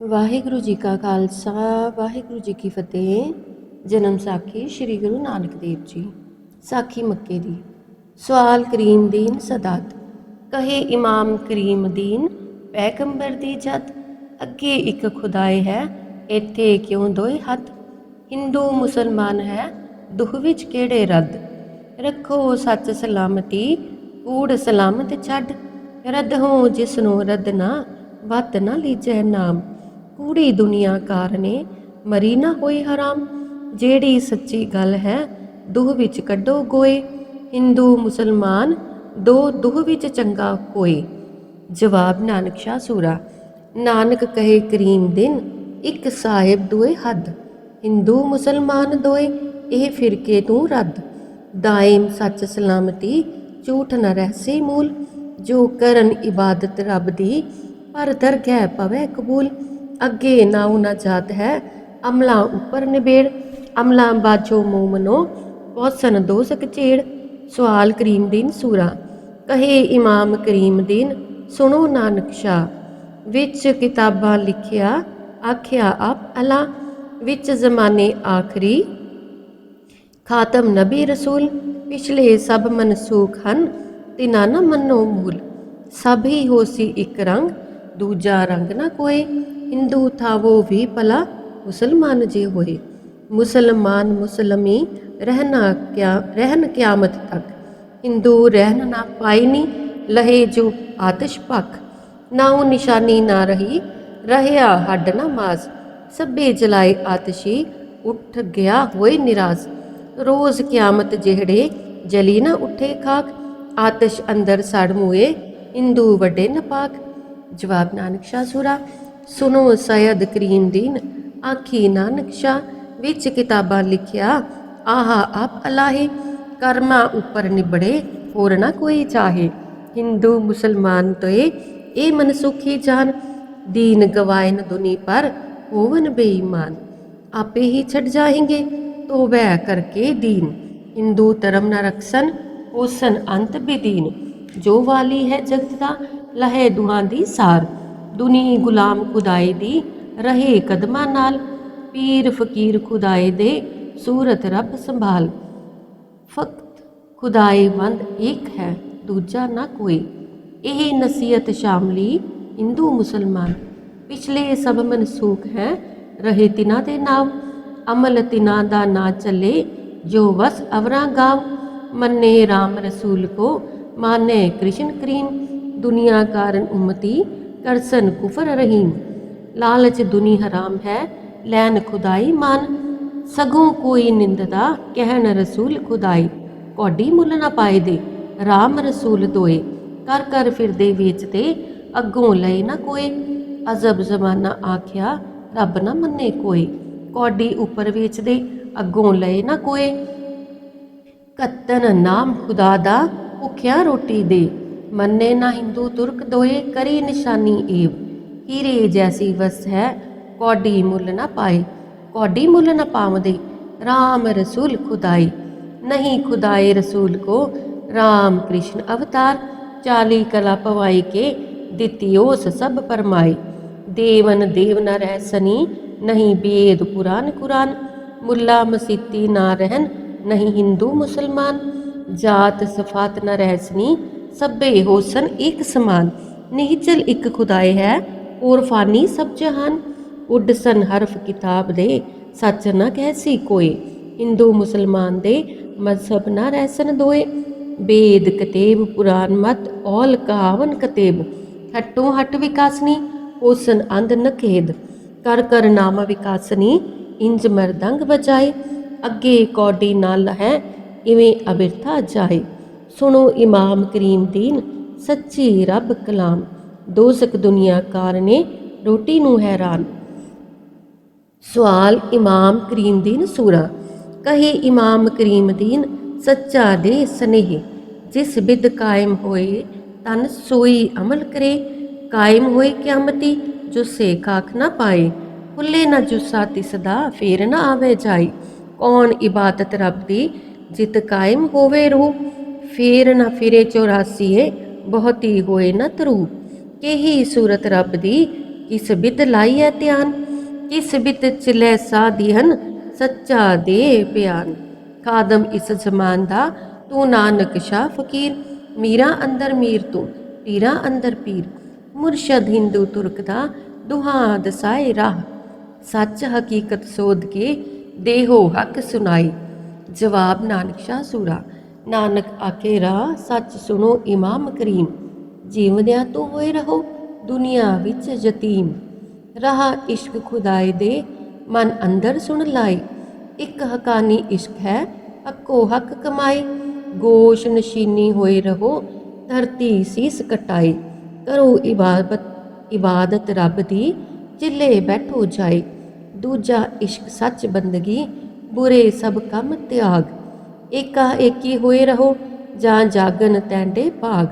ਵਾਹਿਗੁਰੂ ਜੀ ਕਾ ਖਾਲਸਾ, ਵਾਹਿਗੁਰੂ ਜੀ ਕੀ ਫਤਿਹ। ਜਨਮ ਸਾਖੀ ਸ੍ਰੀ ਗੁਰੂ ਨਾਨਕ ਦੇਵ ਜੀ, ਸਾਖੀ ਮੱਕੇ ਦੀ। ਸਵਾਲ ਕਰੀਮ ਦੀਨ ਸਦਾਤ ਕਹੇ ਇਮਾਮ ਕਰੀਮ ਦੀਨ, ਪੈਗੰਬਰ ਦੀ ਜਦ। ਅੱਗੇ ਇੱਕ ਖੁਦਾਏ ਹੈ, ਇੱਥੇ ਕਿਉਂ ਦੋਏ ਹੱਥ? ਹਿੰਦੂ ਮੁਸਲਮਾਨ ਹੈ, ਦੁੱਖ ਵਿੱਚ ਕਿਹੜੇ ਰੱਦ? ਰੱਖੋ ਸੱਚ ਸਲਾਮਤੀ, ਕੂੜ ਸਲਾਮਤ ਛੱਡ। ਰੱਦ ਹੋ ਜਿਸ ਨੂੰ ਰੱਦ ਨਾ, ਵੱਤ ਨਾ ਲੀਜੈ ਨਾਮ। ਪੂਰੀ ਦੁਨੀਆ ਕਾਰਨੇ ਮਰੀ ਨਾ ਹੋਈ ਹਰਾਮ। ਜਿਹੜੀ ਸੱਚੀ ਗੱਲ ਹੈ ਦੁਹ ਵਿੱਚ ਕੱਢੋ ਗੋਏ। ਹਿੰਦੂ, ਮੁਸਲਮਾਨ, ਦੋ ਦੁਹ ਵਿੱਚ ਚੰਗਾ ਕੋਈ ਜਵਾਬ ਨਾਨਕ ਸ਼ਾਹ ਸੂਰਾ, ਨਾਨਕ ਕਹੇ ਕਰੀਮ ਦਿਨ, ਇੱਕ ਸਾਹਿਬ ਦੋਏ ਹੱਦ। ਹਿੰਦੂ, ਮੁਸਲਮਾਨ ਦੋਏ, ਇਹ ਫਿਰਕੇ ਤੂੰ ਰੱਦ। ਦਾਇਮ ਸੱਚ ਸਲਾਮਤੀ, ਝੂਠ ਨਾ ਰਹਿਸੀ ਮੂਲ। ਜੋ ਕਰਨ ਇਬਾਦਤ ਰੱਬ ਦੀ ਪਰ ਦਰਗਹਿ ਪਵੇ ਕਬੂਲ। ਅੱਗੇ ਨਾਉ ਨਾ ਜਾਤ ਹੈ। ਅਮਲਾ ਉੱਪਰ ਨਿਬੇੜ, ਅਮਲਾ ਬਾਜੋ ਮੂਮਨੋ ਪੋਸਨ ਦੋਸਕ ਚੇੜ। ਸਵਾਲ ਕਰੀਮ ਦੀਨ ਸੂਰਾ, ਕਹੇ ਇਮਾਮ ਕਰੀਮ ਦੀਨ, ਸੁਣੋ ਨਾਨਕ ਸ਼ਾ ਵਿੱਚ ਕਿਤਾਬਾਂ ਲਿਖਿਆ, ਆਖਿਆ ਆਪ ਅਲਾ, ਵਿੱਚ ਜ਼ਮਾਨੇ ਆਖਰੀ। ਖਾਤਮ ਨਬੀ ਰਸੂਲ, ਪਿਛਲੇ ਸਭ ਮਨਸੂਖ ਹਨ, ਤਿਨਾ ਨਾ ਮੰਨੋ ਮੂਲ। ਸਭ ਹੀ ਹੋਸੀ ਇੱਕ ਰੰਗ, ਦੂਜਾ ਰੰਗ ਨਾ ਕੋਈ ਹਿੰਦੂ ਥਾਵੋ ਵੀ ਭਲਾ, ਮੁਸਲਮਾਨ ਜੇ ਹੋਏ। ਮੁਸਲਮਾਨ ਮੁਸਲਮੀ ਰਹਿਣਾ ਕਿਆ ਰਹਿਨ ਕਿਆਮਤ ਤੱਕ। ਹਿੰਦੂ ਰਹਿਨ ਨਾ ਪਾਈ ਨੀ, ਲਹੇ ਜੋ ਆਤਿਸ਼ ਪੱਖ ਨਾ ਉਹ ਨਿਸ਼ਾਨੀ ਨਾ ਰਹੀ, ਰਹਿਆ ਹੱਡ ਨਾ ਮਾਸ ਸਭੇ ਜਲਾਏ ਆਤਸ਼ੀ, ਉੱਠ ਗਿਆ ਹੋਏ ਨਿਰਾਜ਼। ਰੋਜ਼ ਕਿਆਮਤ ਜਿਹੜੇ, ਜਲੀ ਨਾ ਉੱਠੇ ਖਾਕ। ਆਤਸ਼ ਅੰਦਰ ਸੜ ਮੂਏ, ਹਿੰਦੂ ਵੱਡੇ ਨਪਾਕ। ਜਵਾਬ ਨਾਨਕ ਸ਼ਾਹ ਸੂਰਾ ਸੁਨੋ ਸੈਦ ਕਰੀਮ ਦੀਨ, ਆਖੀ ਨਾਨਕ ਸ਼ਾਹ, ਵਿੱਚ ਕਿਤਾਬਾਂ ਲਿਖਿਆ, ਆਹਾ ਆਪ ਅਲਾਹੇ, ਕਰਮਾ ਉੱਪਰ ਨਿਬੜੇ, ਹੋਰ ਨਾ ਕੋਈ ਚਾਹੇ। ਹਿੰਦੂ, ਮੁਸਲਮਾਨ ਤੋਏ, ਇਹ ਮਨਸੁਖੀ ਜਾਨ, ਦੀਨ ਗਵਾਇਨ ਦੁਨੀ ਪਰ ਹੋਵਨ ਬੇਈਮਾਨ। ਆਪੇ ਹੀ ਛੱਡ ਜਾਏਂਗੇ ਤੋਬੈ ਕਰਕੇ ਦੀਨ। ਹਿੰਦੂ ਧਰਮ ਨ ਰਖਸਨ ਹੋਸਨ ਅੰਤ ਬੇਦੀਨ। ਜੋ ਵਾਲੀ ਹੈ ਜਗਤ ਦਾ, ਲਹੇ ਦੁਹਾਂ ਦੀ ਸਾਰ। ਦੁਨੀ ਗੁਲਾਮ ਖੁਦਾਏ ਦੀ ਰਹੇ ਕਦਮਾਂ ਨਾਲ, ਪੀਰ ਫਕੀਰ ਖੁਦਾਏ ਦੇ ਸੂਰਤ ਰੱਬ ਸੰਭਾਲ। ਫਕਤ ਖੁਦਾਏ ਵੰਦ ਇੱਕ ਹੈ, ਦੂਜਾ ਨਾ ਕੋਈ। ਇਹ ਨਸੀਹਤ ਸ਼ਾਮਲੀ ਹਿੰਦੂ ਮੁਸਲਮਾਨ। ਪਿਛਲੇ ਸਭ ਮਨਸੂਖ ਹੈ, ਰਹੇ ਤਿਨਾ ਦੇ ਨਾਮ। ਅਮਲ ਤਿਨਾ ਦਾ ਨਾ ਚੱਲੇ, ਜੋ ਵਸ ਅਵਰਾ ਗਾਵ ਮੰਨੇ RAM ਰਸੂਲ ਕੋ, ਮਾਨੇ ਕ੍ਰਿਸ਼ਨ ਕਰੀਮ। ਦੁਨੀਆ ਕਾਰਨ ਉਮਤੀ ਕਰਸਨ ਕੁਫਰ ਰਹੀਮ। ਲਾਲਚ ਦੁਨੀ ਹਰਾਮ ਹੈ, ਲੈਨ ਖੁਦਾਈ ਮਾਨ। ਸਗੋਂ ਕੋਈ ਨਿੰਦਦਾ ਕਹਿਣ ਰਸੂਲ ਖੁਦਾਈ। ਕੋਡੀ ਮੁੱਲ ਨਾ ਪਾਏ ਦੇ RAM ਰਸੂਲ ਦੋਏ। ਕਰ ਕਰ ਫਿਰਦੇ ਵੇਚਦੇ, ਅੱਗੋਂ ਲਏ ਨਾ ਕੋਈ ਅਜ਼ਬ ਜ਼ਮਾਨਾ ਆਖਿਆ, ਰੱਬ ਨਾ ਮੰਨੇ ਕੋਈ ਕੋਡੀ ਉੱਪਰ ਵੇਚਦੇ, ਅੱਗੋਂ ਲਏ ਨਾ ਕੋਈ ਕਤਨ ਨਾਮ ਖੁਦਾ ਦਾ, ਭੁੱਖਿਆ ਰੋਟੀ ਦੇ। ਮੰਨੇ ਨਾ ਹਿੰਦੂ ਤੁਰਕ ਦੋਏ ਕਰੀ ਨਿਸ਼ਾਨੀ ਏਵ। ਹੀਰੇ ਜੈਸੀ ਵਸ ਹੈ, ਕੋਡੀ ਮੁੱਲ ਨਾ ਪਾਏ। ਕੋਡੀ ਮੁੱਲ ਨਾ ਪਾਵਦੇ RAM ਰਸੂਲ ਖੁਦਾਈ। ਨਹੀਂ ਖੁਦਾਏ ਰਸੂਲ ਕੋ RAM ਕ੍ਰਿਸ਼ਨ ਅਵਤਾਰ। ਚਾਲੀ ਕਲਾ ਪਵਾਈ ਕੇ ਦਿੱਤੀ ਉਸ ਸਭ ਪਰਮਾਈ ਦੇਵਨ ਦੇਵ ਨ ਰਹਿ ਸਨੀ, ਨਹੀਂ ਬੇਦ ਪੁਰਾਨ ਕੁਰਾਨ। ਮੁੱਲਾ ਮਸੀਤੀ ਨਾ ਰਹਿਨ ਨਹੀਂ ਹਿੰਦੂ ਮੁਸਲਮਾਨ। ਜਾਤ ਸਫਾਤ ਨ ਰਹਿ ਸਨੀ ਸਭੇ ਹੋਸਨ ਇੱਕ ਸਮਾਨ। ਨਿਹਚਲ ਇੱਕ ਖੁਦਾਏ ਹੈ ਔਰ ਫਾਨੀ ਸਭ ਜਹਾਨ। ਉੱਡ ਸਨ ਹਰਫ ਕਿਤਾਬ ਦੇ, ਸੱਚ ਨਾ ਕਹਿਸੀ ਕੋਈ। ਹਿੰਦੂ ਮੁਸਲਮਾਨ ਦੇ ਮਜ਼ਹਬ ਨਾ ਰਹਿਸਨ ਦੋਏ। ਬੇਦ ਕਤੇਬ ਪੁਰਾਨ ਮਤ, ਔਲ ਕਹਾਵਨ ਕਤੇਬ। ਹਟੋ ਹਟ ਵਿਕਾਸਨੀ ਹੋਸਨ ਅੰਧ ਨਖੇਦ ਕਰ ਕਰ ਨਾਮ ਵਿਕਾਸਨੀ, ਇੰਜ ਮਰਦੰਗ ਬਜਾਏ ਅੱਗੇ ਕੌਡੀ ਨਾਲ ਹੈ ਇਵੇਂ ਅਬਿਰਥਾ ਜਾਏ। ਸੁਣੋ ਇਮਾਮ ਕਰੀਮ ਦੀਨ, ਸੱਚੀ ਰੱਬ ਕਲਾਮ ਦੋਸਕ ਦੁਨੀਆ ਕਾਰਨੇ ਰੋਟੀ ਨੂੰ ਹੈਰਾਨ। ਸਵਾਲ ਇਮਾਮ ਕਰੀਮ ਦੀਨ ਸੂਰਾ, ਕਹੇ ਇਮਾਮ ਕਰੀਮ ਸੱਚਾ ਦੇ ਸਨੇਹ, ਜਿਸ ਬਿਦ ਕਾਇਮ ਹੋਏ, ਤਨ ਸੋਈ ਅਮਲ ਕਰੇ। ਕਾਇਮ ਹੋਏ ਕਿਆਮਤੀ, ਜੋ ਸੇ ਖਾਕ ਨਾ ਪਾਏ, ਖੁੱਲੇ ਨਾ ਜੁਸਾ ਤਿਸਦਾ ਫੇਰ ਨਾ ਆਵੇ ਜਾਈ ਕੌਣ ਇਬਾਦਤ ਰੱਬ ਦੀ, ਜਿਤ ਕਾਇਮ ਹੋਵੇ ਰੂ ਫੇਰ ਨਾ ਫਿਰੇ 84 ਬਹੁਤੀ ਹੋਏ ਨਾ ਤਰੂ ਕੇਹੀ ਸੂਰਤ ਰੱਬ ਦੀ, ਕਿਸ ਬਿਤ ਲਾਈ ਲਾਈਐ ਧਿਆਨ? ਕਿਸ ਬਿਤ ਚਲੇ ਸਾਧਿਹਨ ਸੱਚਾ ਦੇ ਬਿਆਨ? ਖਾਦਮ ਇਸ ਜ਼ਮਾਨ ਦਾ, ਤੂੰ ਨਾਨਕ ਸ਼ਾ ਫਕੀਰ। ਮੀਰਾ ਅੰਦਰ ਮੀਰ ਤੂੰ, ਪੀਰਾ ਅੰਦਰ ਪੀਰ। ਮੁਰਸ਼ਦ ਹਿੰਦੂ ਤੁਰਕ ਦਾ, ਦੁਹਾ ਦਸਾਏ ਰਾਹ। ਸੱਚ ਹਕੀਕਤ ਸੋਧ ਕੇ, ਦੇਹੋ ਹੱਕ ਸੁਨਾਈ ਜਵਾਬ ਨਾਨਕ ਸ਼ਾਹ ਸੂਰਾ। ਨਾਨਕ ਆਖੇ ਰਾਹ, ਸੱਚ ਸੁਣੋ ਇਮਾਮ ਕਰੀਮ। ਜੀਵਦਿਆਂ ਤੋਂ ਹੋਏ ਰਹੋ ਦੁਨੀਆ ਵਿੱਚ ਯਤੀਮ। ਰਹਾ ਇਸ਼ਕ ਖੁਦਾਏ ਦੇ, ਮਨ ਅੰਦਰ ਸੁਣ ਲਾਏ। ਇੱਕ ਹਕਾਨੀ ਇਸ਼ਕ ਹੈ, ਹੱਕੋ ਹੱਕ ਕਮਾਏ। ਗੋਸ਼ ਨਸ਼ੀਨੀ ਹੋਏ ਰਹੋ, ਧਰਤੀ ਸੀਸ ਕਟਾਈ ਕਰੋ ਇਬਾਦਤ ਇਬਾਦਤ ਰੱਬ ਦੀ ਚਿੱਲੇ ਬੈਠੋ ਜਾਏ। ਦੂਜਾ ਇਸ਼ਕ ਸੱਚ ਬੰਦਗੀ, ਬੁਰੇ ਸਭ ਕੰਮ ਤਿਆਗ। ਏਕਾ ਏਕੀ ਹੋਏ ਰਹੋ, ਜਾਂ ਜਾਗਨ ਤੈਂਡੇ ਭਾਗ।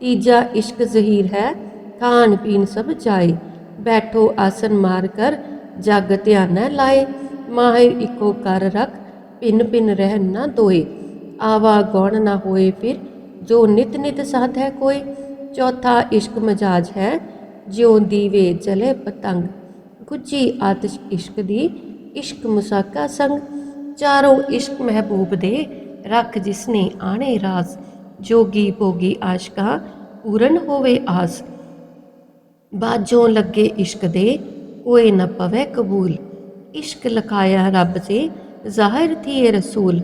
ਤੀਜਾ ਇਸ਼ਕ ਜ਼ਹੀਰ ਹੈ, ਖਾਣ ਪੀਣ ਸਭ ਜਾਏ। ਬੈਠੋ ਆਸਨ ਮਾਰ ਕਰ, ਜਗ ਧਿਆਨਾ ਲਾਏ। ਮਾਹਿਰ ਇਕੋ ਕਰ ਰੱਖ ਪਿੰਨ ਪਿੰਨ ਰਹਿ ਨਾ ਦੋਏ। ਆਵਾ ਗੌਣ ਨਾ ਹੋਏ ਫਿਰ, ਜੋ ਨਿਤ ਨਿਤ ਸਾਧ ਹੈ ਕੋਈ। ਚੌਥਾ ਇਸ਼ਕ ਮਜਾਜ ਹੈ, ਜਿਉ ਦੀਵੇ ਜਲੇ ਪਤੰਗ। ਗੁੱਜੀ ਆਤਿਸ਼ ਇਸ਼ਕ ਦੀ, ਇਸ਼ਕ ਮੁਸਾਕਾ ਸੰਗ। ਚਾਰੋਂ ਇਸ਼ਕ ਮਹਿਬੂਬ ਦੇ ਰੱਖ ਜਿਸਨੇ ਆਣੇ ਰਾਸ ਜੋਗੀ ਭੋਗੀ ਆਸ਼ਕਾ, ਪੂਰਨ ਹੋਵੇ ਆਸ। ਬਾਜੋਂ ਲੱਗੇ ਇਸ਼ਕ ਦੇ ਕੋਈ ਨ ਪਵੇ ਕਬੂਲ। ਇਸ਼ਕ ਲਕਾਇਆ ਰੱਬ ਸੇ ਜ਼ਾਹਿਰ ਥੀਏ ਰਸੂਲ।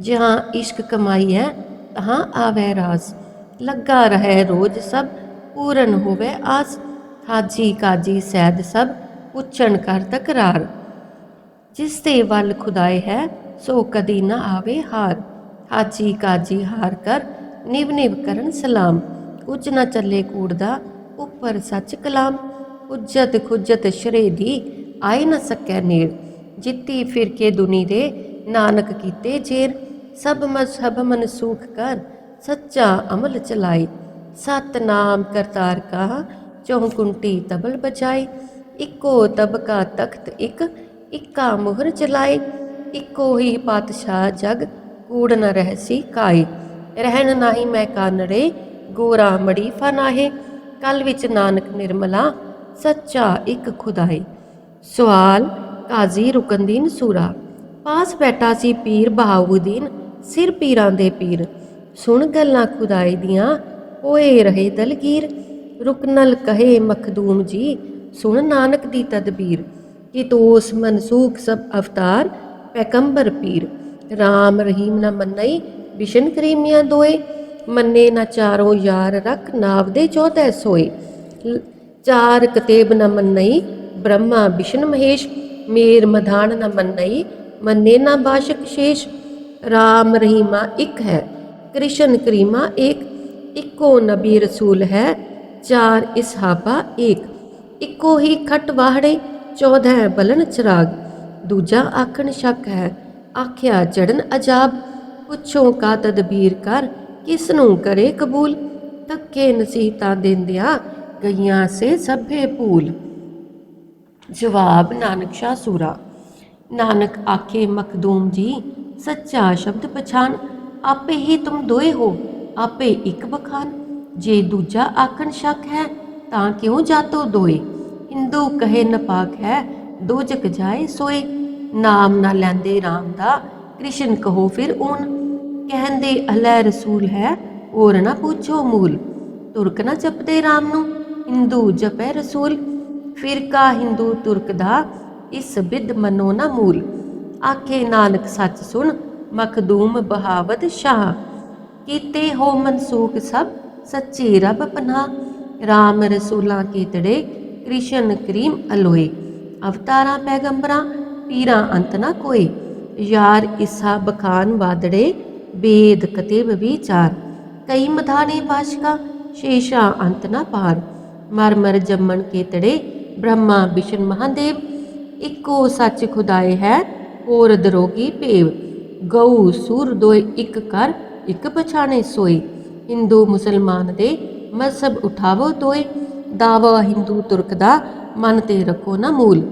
ਜਹਾਂ ਇਸ਼ਕ ਕਮਾਈ ਹੈ ਤਹਾਂ ਆਵੇ ਰਾਸ ਲੱਗਾ ਰਹੇ ਰੋਜ਼ ਸਭ, ਪੂਰਨ ਹੋਵੇ ਆਸ। ਹਾਜੀ ਕਾਜੀ ਸੈਦ ਸਭ, ਪੁੱਛਣ ਕਰ ਤਕਰਾਰ। ਜਿਸ ਦੇ ਵੱਲ ਖੁਦਾਏ ਹੈ, ਸੋ ਕਦੀ ਨਾ ਆਵੇ ਹਾਰ। ਹਾਜੀ ਕਾਜੀ ਹਾਰ ਕਰ ਨਿਵ ਨਿਵ ਕਰਨ ਸਲਾਮ। ਕੁਝ ਨਾ ਚੱਲੇ ਕੂੜਦਾ ਉੱਪਰ ਸੱਚ ਕਲਾਮ। ਹੁਜਤ ਖੁਜਤ ਸ਼ਰੇ ਦੀ ਆਈ ਨਾ ਸਕੈ ਨੇੜ। ਜਿੱਤੀ ਫਿਰ ਦੁਨੀ ਦੇ, ਨਾਨਕ ਕੀਤੇ ਜੇਰ। ਸਭ ਮਜ਼ਹਬ ਮਨਸੂਖ ਕਰ, ਸੱਚਾ ਅਮਲ ਚਲਾਈ ਸਤਨਾਮ ਕਰਤਾਰ ਕਾ ਚੌਂਕੁੰਟੀ ਤਬਲ ਬਜਾਈ ਇੱਕੋ ਤਬਕਾ ਤਖਤ ਇੱਕ ਇੱਕਾ ਮੁਹਰ ਚਲਾਏ, ਇੱਕੋ ਹੀ ਪਾਤਸ਼ਾਹ ਜਗ ਕੂੜ ਨ ਰਹਿਸੀ ਕਾਈ ਰਹਿਣ ਨਾਹੀ ਮੈਂ ਕਾਨੜੇ ਗੋਰਾ ਮੜੀ ਫਨਾਹੇ ਕਲ ਵਿੱਚ ਨਾਨਕ ਨਿਰਮਲਾ, ਸੱਚਾ ਇੱਕ ਖੁਦਾਏ। ਸਵਾਲ ਕਾਜ਼ੀ ਰੁਕਨਦੀਨ ਸੂਰਾ। ਪਾਸ ਬੈਠਾ ਸੀ ਪੀਰ ਬਹਾਉਦੀਨ, ਸਿਰ ਪੀਰਾਂ ਦੇ ਪੀਰ। ਸੁਣ ਗੱਲਾਂ ਖੁਦਾਈ ਦੀਆਂ ਹੋਏ ਰਹੇ ਦਲਗੀਰ। ਰੁਕਨਲ ਕਹੇ ਮਖਦੂਮ ਜੀ, ਸੁਣ ਨਾਨਕ ਦੀ ਤਦਬੀਰ। ਕਿ ਤੋਸ ਮਨਸੂਖ ਸਭ ਅਵਤਾਰ ਪੈਗੰਬਰ ਪੀਰ। RAM ਰਹੀਮ ਨਾ ਮੰਨਈ ਬਿਸ਼ਨ ਕਰੀਮੀਆਂ ਦੋਏ। ਮੰਨੇ ਨਾ ਚਾਰੋਂ ਯਾਰ ਰੱਖ, ਨਾਵ ਦੇ ਚੌਦੈ ਸੋਏ। ਚਾਰ ਕਤੇਬ ਨਾ ਮੰਨਈ, ਬ੍ਰਹਮਾ ਬਿਸ਼ਨ ਮਹੇਸ਼। ਮੇਰ ਮਧਾਨ ਨਾ ਮੰਨਈ, ਮੰਨੇ ਨਾ ਬਾਸ਼ਕ ਸ਼ੇਸ਼। ਰਾਮ ਰਹੀਮਾ ਇੱਕ ਹੈ, ਕ੍ਰਿਸ਼ਨ ਕਰੀਮਾ ਇੱਕ ਇੱਕੋ ਨਬੀ ਰਸੂਲ ਹੈ, ਚਾਰ ਇਸਹਾਬਾ ਇੱਕ ਇੱਕੋ ਹੀ ਖਟ ਵਾਹੜੇ 14 ਬਲਨ ਚਰਾਗ। ਦੂਜਾ ਆਖਣ ਸ਼ੱਕ ਹੈ, ਆਖਿਆ ਚੜਨ ਅਜਾਬ। ਪੁੱਛੋ ਕਾ ਤਦਬੀਰ ਕਰ, ਕਿਸ ਨੂੰ ਕਰੇ ਕਬੂਲ? ਤੱਕੇ ਨਸੀਹਤਾਂ ਦਿੰਦਿਆਂ ਗਈਆਂ ਸੇ ਸਭੇ ਭੂਲ। ਜਵਾਬ, ਨਾਨਕ ਸ਼ਾਹ ਸੂਰਾ। ਨਾਨਕ ਆਖੇ, ਮਖਦੂਮ ਜੀ, ਸੱਚਾ ਸ਼ਬਦ ਪਛਾਨ। ਆਪੇ ਹੀ ਤੁਮ ਦੋਏ ਹੋ, ਆਪੇ ਇੱਕ ਬਖਾਨ। ਜੇ ਦੂਜਾ ਆਖਣ ਸ਼ੱਕ ਹੈ, ਤਾਂ ਕਿਉਂ ਜਾਤੋ ਦੋਏ? ਹਿੰਦੂ ਕਹੇ ਨਪਾਕ ਹੈ ਦੋਜਕ ਜਾਏ ਸੋਏ। ਨਾਮ ਨਾ ਲੈਂਦੇ RAM ਦਾ, ਕ੍ਰਿਸ਼ਨ ਕਹੋ ਫਿਰ ਊਨ। ਕਹਿੰਦੇ ਅਲੈ ਰਸੂਲ ਹੈ ਔਰ ਨਾ ਪੁੱਛੋ ਮੂਲ। ਤੁਰਕ ਨਾ ਜਪਦੇ RAM ਨੂੰ ਹਿੰਦੂ ਜਪੈ ਰਸੂਲ। ਫਿਰਕਾ ਹਿੰਦੂ ਤੁਰਕ ਦਾ, ਇਸ ਬਿਦ ਮਨੋ ਨਾ ਮੂਲ। ਆਖੇ ਨਾਨਕ ਸੱਚ ਸੁਣ, ਮਖਦੂਮ ਬਹਾਵਤ ਸ਼ਾਹ। ਕੀਤੇ ਹੋ ਮਨਸੂਖ ਸਭ, ਸੱਚੇ ਰੱਬ ਪਨਾਹ। RAM ਰਸੂਲਾਂ ਕੀਤੜੇ ਕ੍ਰਿਸ਼ਨ ਕਰੀਮ ਅਲੋਏ। ਅਵਤਾਰਾਂ, ਪੈਗੰਬਰਾਂ, ਪੀਰਾਂ ਅੰਤ ਨਾ ਕੋਏ। ਯਾਰ ਇਸਾ ਬਖਾਨ ਵਾਦੜੇ, ਬੇਦ ਕਤੇਬ ਵਿਚਾਰ। ਕਈ ਮਧਾਨੇ ਬਾਸ਼ਕਾ ਸ਼ੇਸ਼ਾ ਅੰਤ ਨਾ ਪਾਰ। ਮਰ ਮਰ ਜੰਮਣ ਕੀਤੜੇ, ਬ੍ਰਹਮਾ ਵਿਸ਼ਨ ਮਹਾਦੇਵ। ਇੱਕੋ ਸੱਚ ਖੁਦਾਏ ਹੈ ਹੋਰ ਦਰੋਗੀ ਭੇਵ। ਗਊ ਸੂਰ ਦੋਏ ਇੱਕ ਕਰ, ਇੱਕ ਪਛਾਣੇ ਸੋਈ ਹਿੰਦੂ ਮੁਸਲਮਾਨ ਦੇ ਮਜ਼ਹਬ ਉਠਾਵੋ ਦੋਏ। ਦਾਵਾ ਹਿੰਦੂ ਤੁਰਕ ਦਾ ਮਨ ਤੇ ਰੱਖੋ ਨਾ ਮੂਲ।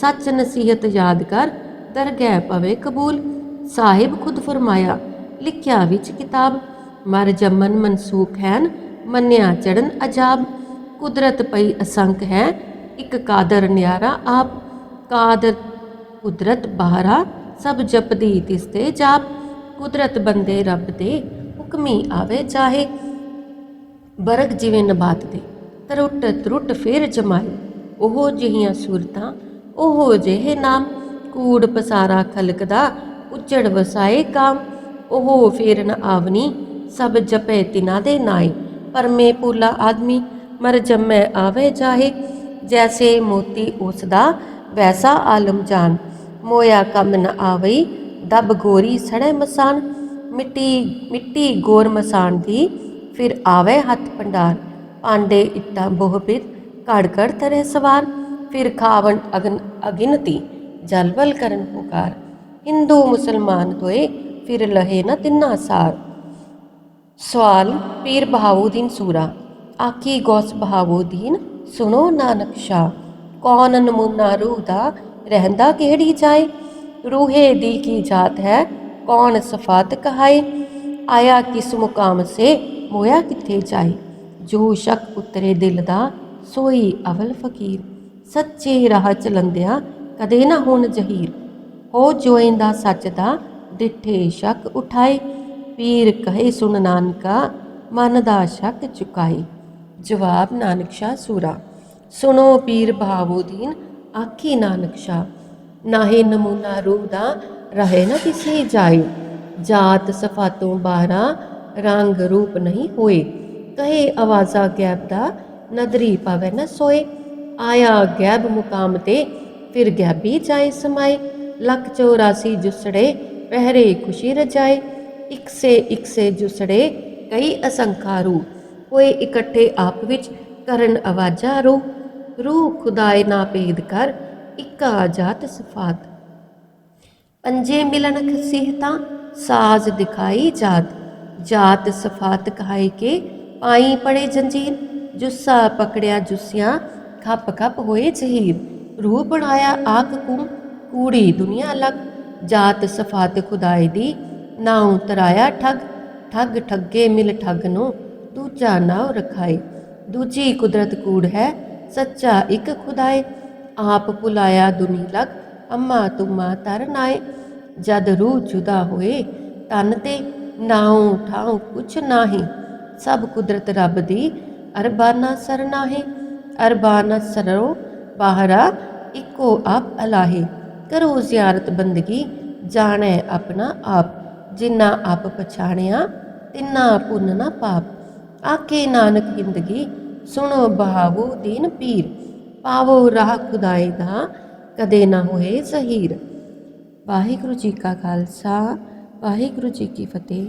ਸੱਚ ਨਸੀਹਤ ਯਾਦ ਕਰ ਦਰਗਹਿ ਪਵੇ ਕਬੂਲ। ਸਾਹਿਬ ਖੁਦ ਫਰਮਾਇਆ, ਲਿਖਿਆ ਵਿੱਚ ਕਿਤਾਬ, ਮਰ ਜਮਨ ਮਨਸੂਖ ਹੈਨ, ਮੰਨਿਆ ਚੜਨ ਅਜਾਬ। ਕੁਦਰਤ ਪਈ ਅਸੰਖ ਹੈ, ਇੱਕ ਕਾਦਰ ਨਿਆਰਾ ਆਪ। ਕਾਦਰ, ਕੁਦਰਤ ਬਹਾਰਾ, ਸਭ ਜਪਦੀ ਤਿਸ ਤੇ ਜਾਪ। ਕੁਦਰਤ ਬੰਦੇ ਰੱਬ ਦੇ ਹੁਕਮੀ ਆਵੇ ਚਾਹੇ, ਬਰਗ ਜਿਵੇਂ ਨਬਾਤ ਦੇ। ਤਰੁੱਟ ਤਰੁੱਟ ਫੇਰ ਜਮਾਏ ਉਹ ਜਿਹੀਆਂ ਸੂਰਤਾਂ, ਉਹੋ ਜਿਹੇ ਨਾਮ। ਕੂੜ ਪਸਾਰਾ ਖਲਕ ਦਾ ਉੱਜੜ ਵਸਾਏ ਕਾਮ। ਉਹ ਫੇਰ ਨ ਆਵਨੀ, ਸਭ ਜਪੇ ਤਿਨਾ ਦੇ ਨਾਏ। ਪਰਮੇ ਪੂਲਾ ਆਦਮੀ, ਮਰ ਜੰਮੈ ਆਵੇ ਜਾਹੇ। ਜੈਸੇ ਮੋਤੀ ਉਸ ਦਾ ਵੈਸਾ ਆਲਮ ਜਾਨ। ਮੋਇਆ ਕਮ ਨ ਆਵਈ, ਦਬ ਗੋਰੀ ਸੜੇ ਮਸਾਨ। ਮਿੱਟੀ ਮਿੱਟੀ ਗੋਰ ਮਸਾਨ ਦੀ, ਫਿਰ ਆਵੇ ਹੱਥ ਭੰਡਾਰ। ਪਾਂਡੇ ਇੱਟਾਂ ਬੋਹਬਿਤ ਘੜ ਘੜ ਤਰੇ ਸਵਾਰ। ਫਿਰ ਖਾਵਣ ਅਗਨ ਅਗਿਨਤੀ ਜਲਵਲ ਕਰਨ ਪੁਕਾਰ। ਹਿੰਦੂ ਮੁਸਲਮਾਨ ਹੋਏ ਫਿਰ ਲਹੇ ਨ ਤਿੰਨਾ ਸਾਰ। ਸਵਾਲ, ਪੀਰ ਬਹਾਉਦੀਨ ਸੂਰਾ। ਆਖੀ ਗੌਸ ਬਹਾਉਦੀਨ ਸੁਣੋ ਨਾਨਕ ਸ਼ਾ ਕੌਣ ਨਮੂਨਾ ਰੂਹ ਦਾ, ਰਹਿੰਦਾ ਕਿਹੜੀ ਜਾਏ? ਰੂਹੇ ਦਿਲ ਕੀ ਜਾਤ ਹੈ, ਕੌਣ ਸਫਾਤ ਕਹਾਏ? ਆਇਆ ਕਿਸ ਮੁਕਾਮ ਸੇ, ਮੋਇਆ ਕਿੱਥੇ ਜਾਏ? ਜੋ ਸ਼ੱਕ ਉਤਰੇ ਦਿਲ ਦਾ, ਸੋਈ ਅਵਲ ਫਕੀਰ। ਸੱਚੇ ਰਾਹ ਚਲੰਦਿਆਂ ਕਦੇ ਨਾ ਹੋਣ ਜਹੀਰ। ਹੋ ਜੋਇੰਦਾ ਸੱਚ ਦਾ, ਡਿਠੇ ਸ਼ੱਕ ਉਠਾਏ। ਪੀਰ ਕਹੇ ਸੁਣ ਨਾਨਕਾ, ਮਨ ਦਾ ਸ਼ੱਕ ਚੁਕਾਏ। ਜਵਾਬ ਨਾਨਕ ਸ਼ਾਹ ਸੂਰਾ। ਸੁਣੋ ਪੀਰ ਬਹਾਵੁਦੀਨ ਆਖੀ ਨਾਨਕ ਸ਼ਾਹ। ਨਾਹੇ ਨਮੂਨਾ ਰੂਹ ਦਾ, ਰਹੇ ਨਾ ਕਿਸੇ ਜਾਏ। ਜਾਤ ਸਫਾ ਤੋਂ ਬਾਹਰਾ, ਰੰਗ ਰੂਪ ਨਹੀਂ ਹੋਏ। ਕਹੇ ਆਵਾਜ਼ਾ ਗੈਬ ਦਾ ਨਦਰੀ ਪਾਵੇ ਨਾ ਸੋਏ। ਆਇਆ ਗੈਬ ਮੁਕਾਮ ਤੇ, ਫਿਰ ਗੈਬੀ ਜਾਏ ਸਮਾਏ। ਲੱਖ 84 ਜੁਸੜੇ, ਪਹਿਰੇ ਖੁਸ਼ੀ ਰਜਾਏ। ਇੱਕ ਸੇ ਇੱਕ ਸੇ ਜੁਸੜੇ, ਕਈ ਅਸੰਖਾਰੂ। ਹੋਏ ਇਕੱਠੇ ਆਪ ਵਿੱਚ ਕਰਨ ਆਵਾਜ਼ਾਂ ਰੂ। ਰੂਹ ਖੁਦਾਏ ਨਾ ਭੇਦ ਕਰ, ਇੱਕਾ ਜਾਤ ਸਫਾਤ। ਪੰਜੇ ਮਿਲਨ ਖਸੀਹਤਾ, ਸਾਜ਼ ਦਿਖਾਈ ਜਾਤ। ਜਾਤ ਸਫਾਤ ਕਹਾਈ ਕੇ ਪਾਈ ਪੜੇ ਜੰਜੀਰ, ਜੁੱਸਾ ਪਕੜਿਆ ਜੁੱਸਿਆਂ, ਖੱਪ ਖੱਪ ਹੋਏ ਜ਼ਹੀਰ। ਰੂਹ ਬਣਾਇਆ ਆਕ ਕੁੰ ਕੂੜੀ ਦੁਨੀਆ ਲਗ। ਜਾਤ ਸਫਾਤ ਖੁਦਾਈ ਦੀ ਨਾਉ ਤਰਾਇਆ ਠੱਗ। ਠੱਗ ਠੱਗੇ ਮਿਲ ਠੱਗ ਨੂੰ, ਦੂਜਾ ਨਾਉ ਰਖਾਏ। ਦੂਜੀ ਕੁਦਰਤ ਕੂੜ ਹੈ, ਸੱਚਾ ਇੱਕ ਖੁਦਾਏ। ਆਪ ਭੁਲਾਇਆ ਦੁਨੀ ਲਗ, ਅੰਮਾ ਤੁਮਾ ਤਰ ਨਾਏ। ਜਦ ਰੂਹ ਜੁਦਾ ਹੋਏ, ਤਨ ਤੇ ਨਾਉ ਠਾਉ ਕੁਛ ਨਾਹੀ। ਸਭ ਕੁਦਰਤ ਰੱਬ ਦੀ। ਅਰਬਾਨਾ ਸਰਨਾਹੇ ਅਰਬਾਨਾ ਸਰੋ ਬਾਹਰਾ, ਇੱਕੋ ਆਪ ਅਲਾਹੇ। ਕਰੋ ਜ਼ਿਆਰਤ ਬੰਦਗੀ, ਜਾਣੈ ਆਪਣਾ ਆਪ। ਜਿਨ੍ਹਾਂ ਆਪ ਪਛਾਣਿਆ, ਤਿੰਨਾ ਪੁੰਨ ਨਾ ਪਾਪ। ਆਕੇ ਨਾਨਕ ਹਿੰਦਗੀ, ਸੁਣੋ ਬਹਾਵੋ ਦੀਨ ਪੀਰ। ਪਾਵੋ ਰਾਹ ਖੁਦਾਏ ਦਾ, ਕਦੇ ਨਾ ਹੋਏ ਜ਼ਹੀਰ। ਵਾਹਿਗੁਰੂ ਜੀ ਕਾ ਖਾਲਸਾ, ਵਾਹਿਗੁਰੂ ਜੀ ਕੀ ਫਤਿਹ।